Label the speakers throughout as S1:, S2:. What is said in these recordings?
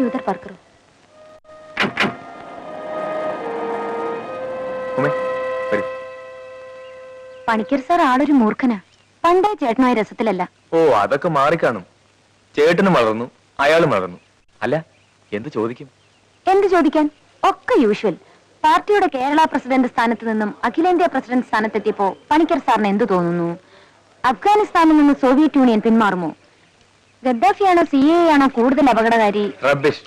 S1: ദ്യൂതർ പാർക്കറും?
S2: Panicker sir ആളൊരു മൂർഖനാ. പണ്ടേ ചേട്ടനായ രസത്തിലല്ല.
S1: ഓ അതൊക്കെ മാറിക്കാണും. ചേട്ടനും വളർന്നു അയാളും വളർന്നു. അല്ല എന്ത് ചോദിക്കും?
S2: എന്ത് ചോദിക്കാൻ? ഒക്കെ യൂഷ്വൽ. പാർട്ടിയുടെ കേരള പ്രസിഡന്റ് സ്ഥാനത്ത് നിന്നും അഖിലേന്ത്യാ പ്രസിഡന്റ് സ്ഥാനത്തെത്തിയപ്പോ പണിക്കർ സാറിന് എന്തു തോന്നുന്നു? അഫ്ഗാനിസ്ഥാനിൽ നിന്ന് സോവിയറ്റ് യൂണിയൻ പിന്മാറുമോ? ഗദ്ദാഫിയാണോ സി എ ആണോ കൂടുതൽ അപകടകാരി?
S1: റബ്ബിഷ്.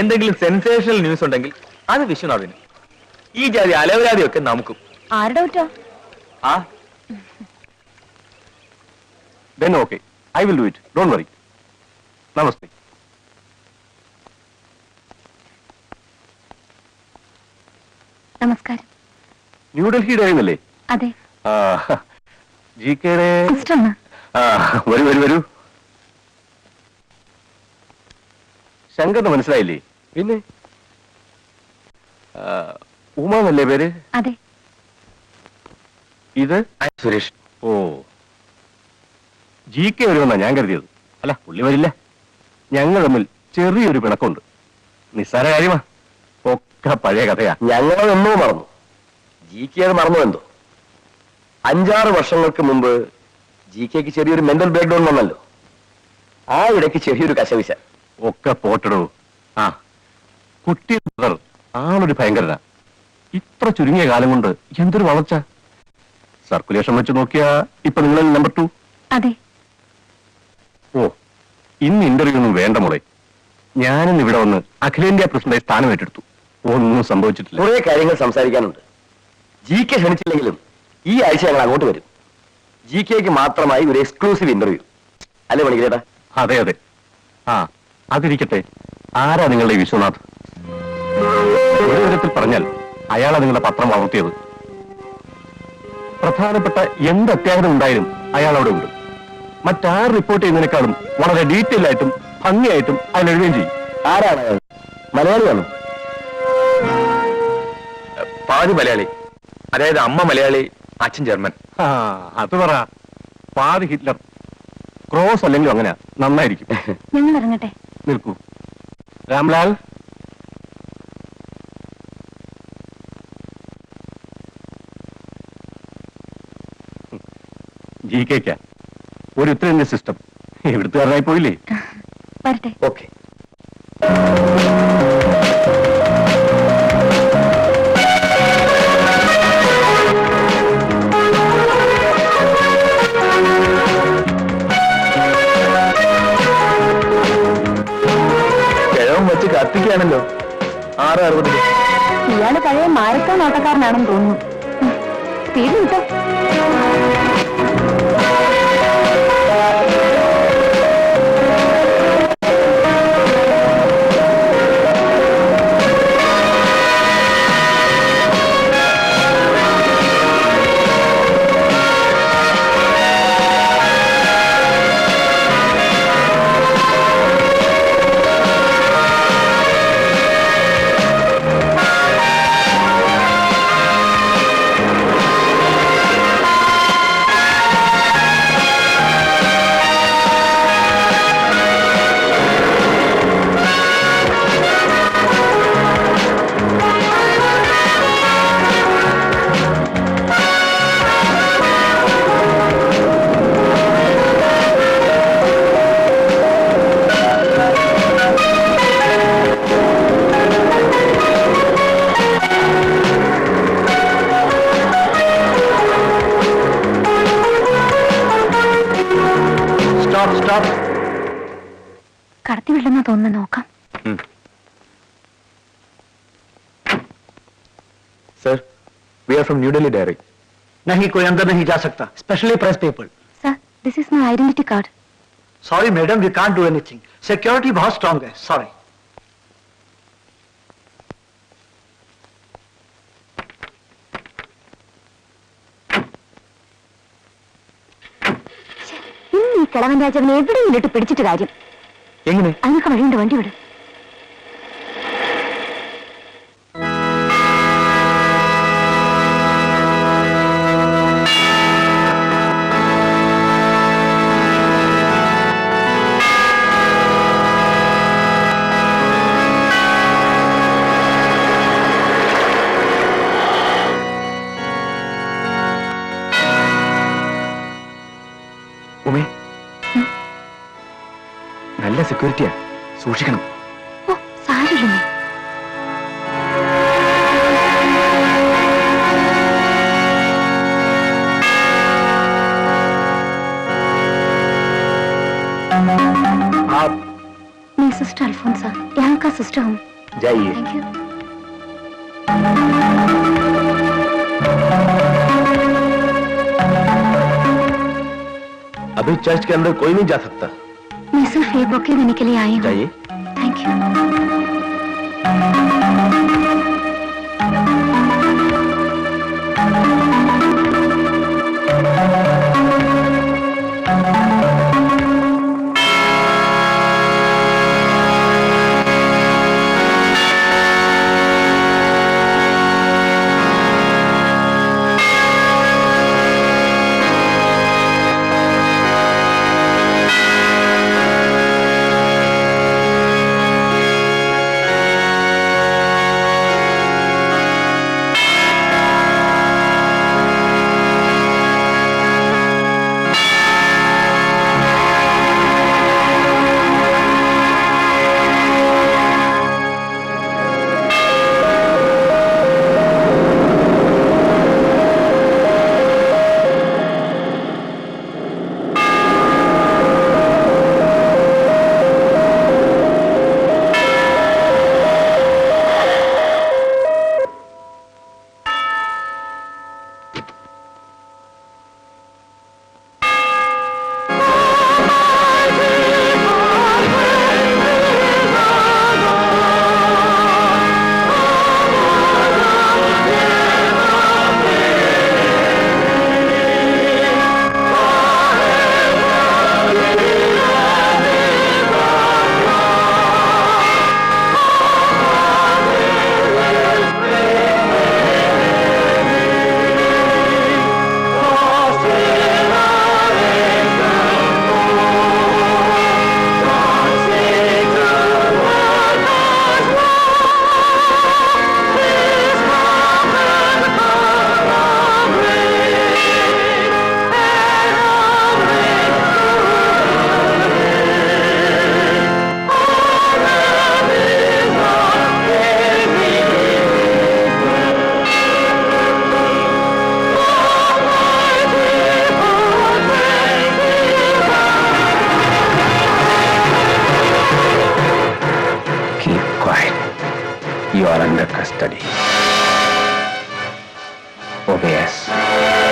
S1: എന്തെങ്കിലും സെൻസേഷണൽ ന്യൂസ് ഉണ്ടെങ്കിൽ അത് വിശ്വനാഥിന് ഈ ജാതി അലവരാതിയൊക്കെ നമുക്കും.
S2: ആരുടെ കുറ്റോ?
S1: ആ?
S3: I will do it. Don't worry. Namaste.
S2: നമസ്കാരം.
S3: ന്യൂഡൽഹിയുടെ ആയിരുന്നല്ലേ
S2: അതെ.
S3: ജി കെയുടെ ആ വരൂ വരൂ വരൂ. ശങ്കറിന് മനസ്സിലായില്ലേ? പിന്നെ? ആ, ഉമ എന്നല്ലേ പേര്?
S2: അതെ.
S3: ഇത്?
S1: സുരേഷ്.
S3: ഓ. ജി കെ വരുമെന്നാ ഞാൻ കരുതിയത്. അല്ല പുള്ളി വരില്ല. ഞങ്ങൾ തമ്മിൽ ചെറിയൊരു പിണക്കമുണ്ട്. നിസ്സാര കാര്യമാ. ഒക്കെ പഴയ കഥയാ.
S4: ഞങ്ങളതൊന്നോ മറന്നു. ജി കെ അത് മറന്നു എന്തോ? അഞ്ചാറ് വർഷങ്ങൾക്ക് മുമ്പ് ജി കെക്ക് ചെറിയൊരു മെന്റൽ ബ്രേക്ക് ഡൗൺ വന്നല്ലോ. ആ ഇടയ്ക്ക് ചെറിയൊരു കശവിശ.
S3: ഒക്കെ പോട്ടടോ. ആ കുട്ടി ബ്രദർ ആളൊരു ഭയങ്കരനാ. ഇത്ര ചുരുങ്ങിയ കാലം കൊണ്ട് എന്തൊരു വളർച്ച. സർക്കുലേഷൻ വെച്ച് നോക്കിയാ ഇപ്പൊ നിങ്ങളെ നമ്പർ ടു
S2: അതെ.
S3: ഓ ഇന്ന് ഇന്റർവ്യൂ ഒന്നും വേണ്ട മോളെ. ഞാനിന്ന് ഇവിടെ വന്ന് അഖിലേന്ത്യാ പ്രസിഡന്റായി സ്ഥാനം ഏറ്റെടുത്തു. ഒന്നും സംഭവിച്ചിട്ടില്ല.
S4: കുറെ കാര്യങ്ങൾ സംസാരിക്കാനുണ്ട്. ജി കെ ക്ഷണിച്ചില്ലെങ്കിലും ഈ ആഴ്ച ഞങ്ങൾ അങ്ങോട്ട് വരും. ജി കെക്ക് മാത്രമായി ഒരു എക്സ്ക്ലൂസീവ് ഇന്റർവ്യൂ അല്ലേ മണിക്കേട്ടാ
S3: അതെ അതെ. ആ അതിരിക്കട്ടെ. ആരാ നിങ്ങളുടെ ഈ വിശ്വനാഥ്? ഒരു വിധത്തിൽ പറഞ്ഞാൽ അയാളാ നിങ്ങളുടെ പത്രം വളർത്തിയത്. പ്രധാനപ്പെട്ട എന്ത് അത്യാഹിതം ഉണ്ടായാലും അയാൾ അവിടെ ഉണ്ട്. മറ്റാർ റിപ്പോർട്ട് ചെയ്യുന്നതിനേക്കാളും വളരെ ഡീറ്റെയിൽ ആയിട്ടും ഭംഗിയായിട്ടും അയാൾ എഴുതുകയും ചെയ്യും.
S4: ആരാണ്? അയാൾ? മലയാളിയാണോ?
S1: പാതി മലയാളി. അതായത് അമ്മ മലയാളി അച്ഛൻ ജർമ്മൻ.
S3: ആ അത് പറ. പാതി ഹിറ്റ്ലർ. ക്രോസ് അല്ലെങ്കിലും അങ്ങനെ നന്നായിരിക്കും.
S2: ഞങ്ങൾ ഇറങ്ങട്ടെ.
S3: നിൽക്കൂ. രാംലാൽ? ജി കെക്കാ ഒരു ഉത്തരേന്ത്യ സിസ്റ്റം ഇവിടുത്തുകാരനായി പോയില്ലേ?
S4: ഓക്കെ.
S1: അറുപതിൽ
S2: ഇയാൾ പഴയ മാരക്കാൻ ഓട്ടക്കാരനാണെന്ന് തോന്നുന്നു. നോക്കാം
S1: sir we are from New Delhi diary
S5: नहीं कोई अंदर नहीं जा सकता specially press people
S2: sir this is my identity card
S5: sorry madam we can't do anything security बहुत स्ट्रांग है सॉरी
S2: ഇന്ന് ഈ കിളവൻ രാജാവിനെ എവിടെയും ഇട്ട് പിടിച്ചിട്ട് കാര്യം
S1: എങ്ങനെ
S2: അതിനൊക്കെ വഴിയുണ്ട് വണ്ടി വിട് सिस्टर अल्फोंसा यहाँ का सिस्टर हूँ।
S4: जाइए।
S2: थैंक यू
S4: अभी चर्च के अंदर कोई नहीं जा सकता।
S2: मैं सिर्फ़ एक बुके देने के लिए आई हूँ।
S4: जाइए। You are under custody. Obey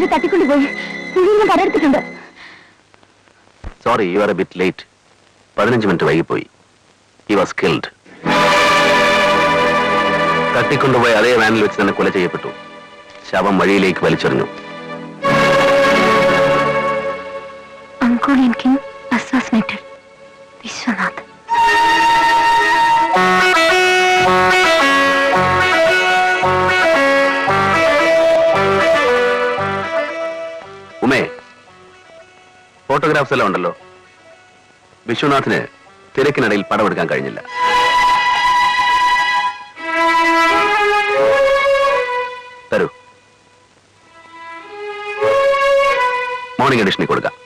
S2: ആര് തട്ടിക്കൊണ്ടുപോയി കുഴിയിൽ കടയെടുത്തിട്ടുണ്ട്
S6: sorry you are a bit late പതിനഞ്ച് മിനിറ്റ് വൈകിപ്പോയി. ഹി വാസ് കിൽഡ് തട്ടിക്കൊണ്ടുപോയി അതേ വാനിൽ വെച്ച് തന്നെ കൊല ചെയ്യപ്പെട്ടു. ശവം വഴിയിലേക്ക് വലിച്ചെറിഞ്ഞു. ഫോട്ടോഗ്രാഫ്സ് എല്ലാം ഉണ്ടല്ലോ. വിശ്വനാഥിന് തിരക്കിനിടയിൽ പടമെടുക്കാൻ കഴിഞ്ഞില്ല. തരൂ. മോർണിംഗ് എഡിഷനിൽ കൊടുക്കാം.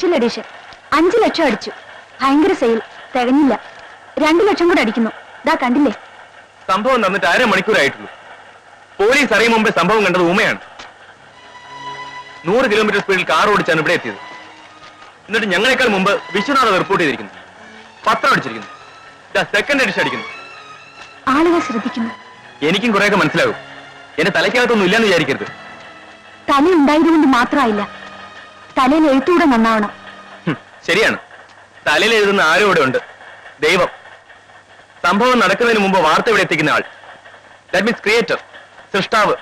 S2: സ്പെഷ്യൽ എഡിഷൻ അഞ്ചു ലക്ഷം അടിച്ചു. ഭയങ്കര സെയിൽ തികഞ്ഞില്ല. രണ്ടു ലക്ഷം കൂടെ അടിക്കുന്നു. ഇതാ കണ്ടില്ലേ?
S1: സംഭവം നടന്നിട്ട് അര മണിക്കൂറായിട്ടുള്ളൂ പോലീസ് അറിയും മുമ്പേ സംഭവം കണ്ടത് ഉമയാണ് നൂറ് കിലോമീറ്റർ സ്പീഡിൽ കാർ ഓടിച്ചാണ് ഇവിടെ എത്തിയത്. എന്നിട്ട് ഞങ്ങളെക്കാൾ മുമ്പ് വിശ്വനാഥ് റിപ്പോർട്ട് ചെയ്തിരിക്കുന്നു. പത്രം അടിച്ചിരിക്കുന്നു. സെക്കൻഡ് എഡിഷൻ അടിക്കുന്നു.
S2: ആളുകൾ ശ്രദ്ധിക്കുന്നു.
S1: എനിക്കും കുറെയൊക്കെ മനസ്സിലാകും. എന്റെ തലയ്ക്കകത്തൊന്നും ഇല്ലെന്ന് വിചാരിക്കരുത്.
S2: തല ഉണ്ടായതുകൊണ്ട് മാത്രമായില്ല. തലയിൽ എഴുത്തൂടെ നന്നാവണം.
S1: ശരിയാണ്. തലയിൽ എഴുതുന്ന ആരും ഇവിടെ ഉണ്ട്. ദൈവം. സംഭവം നടക്കുന്നതിന് മുമ്പ് വാർത്ത ഇവിടെ എത്തിക്കുന്ന ആൾ. ദാറ്റ് മീൻസ് ക്രിയേറ്റർ സൃഷ്ടാവ്.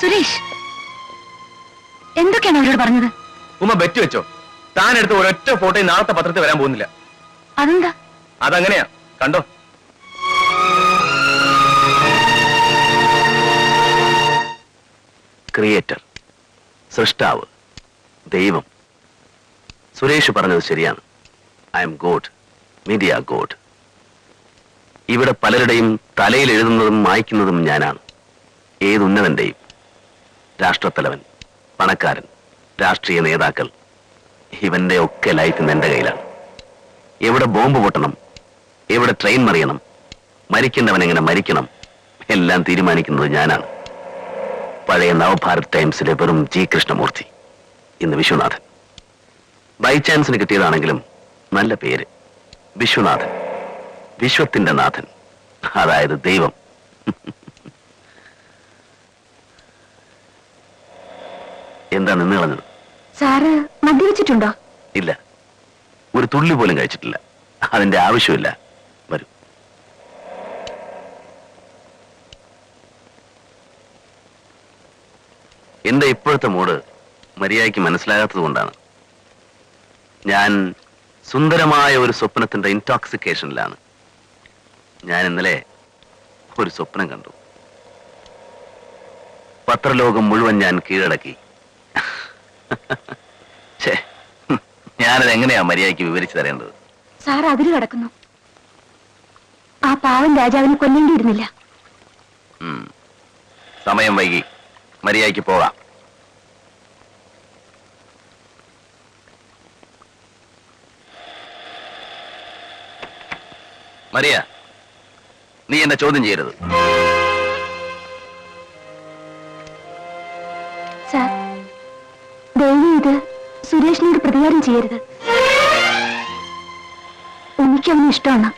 S2: സുരേഷ് എന്തൊക്കെയാണ് അവരോട് പറഞ്ഞത്?
S1: ഉമ്മ ബെറ്റ് വെച്ചോ. താൻ എടുത്ത ഒരൊറ്റ ഫോട്ടോയും നാളത്തെ പത്രത്തിൽ വരാൻ പോകുന്നില്ല.
S2: അതെന്താ?
S1: അതങ്ങനെയാ. കണ്ടോ?
S6: ക്രിയേറ്റർ സൃഷ്ടാവ് ദൈവം. സുരേഷ് പറഞ്ഞത് ശരിയാണ്. I'm god media god. ഇവിടെ പലരുടെയും തലയിൽ എഴുതുന്നതും മായ്ക്കുന്നതും ഞാനാണ്. ഏതുന്നതന്റെയും രാഷ്ട്രത്തലവൻ പണക്കാരൻ രാഷ്ട്രീയ നേതാക്കൾ. ഇവന്റെ ഒക്കെ ലൈഫ് എന്റെ കയ്യിലാണ്. എവിടെ ബോംബ് പൊട്ടണം? എവിടെ ട്രെയിൻ മറിയണം? മരിക്കേണ്ടവൻ എങ്ങനെ മരിക്കണം? എല്ലാം തീരുമാനിക്കുന്നത് ഞാനാണ്. പഴയ നവഭാരത് ടൈംസിലെ വെറും ജി കൃഷ്ണമൂർത്തി. ഇന്ന് വിശ്വനാഥൻ. ബൈ ചാൻസിന് കിട്ടിയതാണെങ്കിലും നല്ല പേര്. വിശ്വനാഥൻ. വിശ്വത്തിന്റെ നാഥൻ. അതായത് ദൈവം. എന്താ നിന്ന് കളഞ്ഞത്?
S2: സാറ് മദ്യവെച്ചിട്ടുണ്ടോ
S6: ഇല്ല. ഒരു തുള്ളി പോലും കഴിച്ചിട്ടില്ല. അതിന്റെ ആവശ്യമില്ല. വരൂ. എന്റെ ഇപ്പോഴത്തെ മൂഡ് മര്യാദയ്ക്ക് മനസ്സിലാകാത്തത് കൊണ്ടാണ്. ഞാൻ സുന്ദരമായ ഒരു സ്വപ്നത്തിന്റെ ഇൻടോക്സിക്കേഷനിലാണ് ഞാൻ ഇന്നലെ ഒരു സ്വപ്നം കണ്ടു. പത്രലോകം മുഴുവൻ ഞാൻ കീഴടക്കി. ഞാനത് എങ്ങനെയാ മര്യാദയ്ക്ക് വിവരിച്ചു തരേണ്ടത്?
S2: സാർ അതിര് കടക്കുന്നു. ആ പാവം രാജാവിനെ കൊല്ലേണ്ടിയിരുന്നില്ല.
S6: സമയം വൈകി. മര്യാദയ്ക്ക് പോകാം. മരിയ നീ എന്നെ ചോദ്യം ചെയ്യരുത്.
S2: സാർ ദേവി ഇത് സുരേഷിനോട് പ്രതികാരം ചെയ്യരുത്. എനിക്കവന് ഇഷ്ടമാണ്.